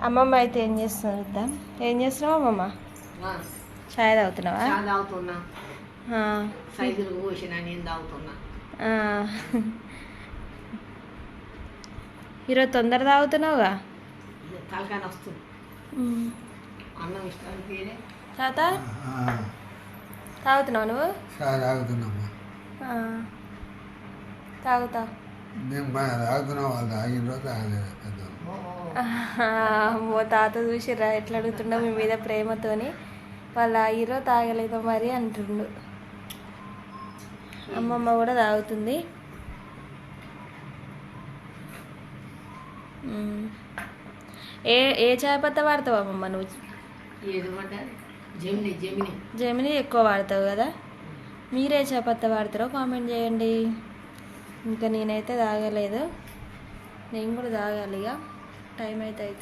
అమ్మమ్మ అయితే ఏం చేస్తున్నావు చూద్దాం ఏం చేస్తున్నావు అమ్మమ్మ? ఆ, చాయ్ తాగుతున్నావా. ఈరోజు తొందర తాగుతున్నావుగా? తాత? తాగుతున్నావు నువ్వు? తాగుతున్నామ్మా ఆ. తాగుతా. మేము బాగా తాగుతున్నాం వాళ్ళు తాగిన తాగలేదు పెద్ద అమ్మో తాత ఎట్లా అడుగుతుండో మీ మీద ప్రేమతోని. వాళ్ళు తాగిరో తాగలేదో మరి అంటుండు. అమ్మమ్మ కూడా తాగుతుంది. ఏ ఏ చాయ్ పత్తా వాడతావు అమ్మమ్మ నువ్వు? జమిని జమిని. జమిని ఎక్కువ వాడతావు కదా? మీరే చాయ్ పత్తా వాడతారో కామెంట్ చేయండి. ఇంకా నేనైతే తాగలేదు. నేను కూడా తాగాలి ఇక. టైం అయితే అయితే